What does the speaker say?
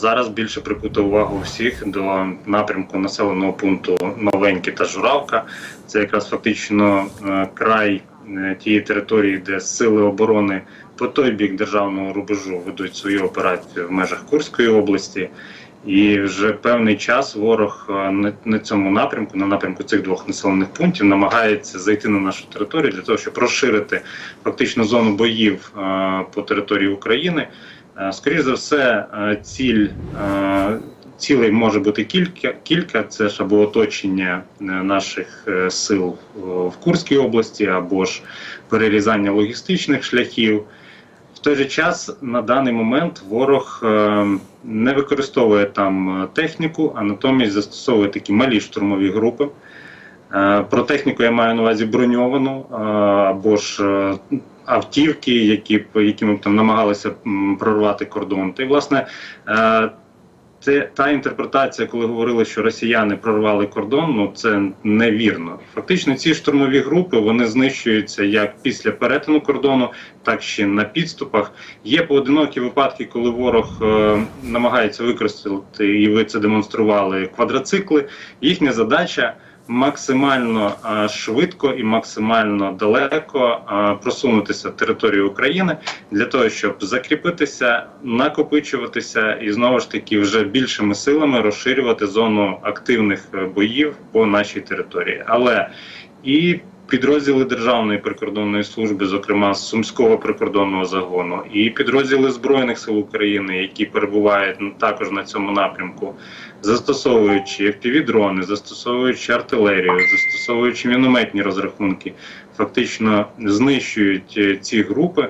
Зараз більше прикута увагу всіх до напрямку населеного пункту Новеньке та Журавка. Це якраз фактично е, край е, тієї території, де сили оборони по той бік державного рубежу ведуть свою операцію в межах Курської області. І вже певний час ворог е, на, цьому напрямку, на напрямку цих двох населених пунктів, намагається зайти на нашу територію для того, щоб розширити фактично зону боїв по території України. Е, Скоріше за все, е, ціль е, цілей може бути кілька. Кілька це ж або оточення наших сил в Курській області, або ж перерізання логістичних шляхів. В той же час на даний момент ворог не використовує там техніку, а натомість застосовує такі малі штурмові групи. Про техніку я маю на увазі броньовану або ж автівки, які якими б там намагалися прорвати кордон. Та й власне е, це та інтерпретація, коли говорили, що росіяни прорвали кордон, ну це невірно. Фактично, ці штурмові групи вони знищуються як після перетину кордону, так ще на підступах. Є поодинокі випадки, коли ворог е, намагається використати, і ви це демонстрували квадроцикли. Їхня задача максимально швидко і максимально далеко просунутися територією України для того, щоб закріпитися, накопичуватися і знову ж таки вже більшими силами розширювати зону активних е, боїв по нашій території. Але і підрозділи Державної прикордонної служби, зокрема з Сумського прикордонного загону, і підрозділи Збройних сил України, які перебувають також на цьому напрямку, застосовуючи FPV-дрони, застосовуючи артилерію, застосовуючи мінометні розрахунки, фактично знищують е, ці групи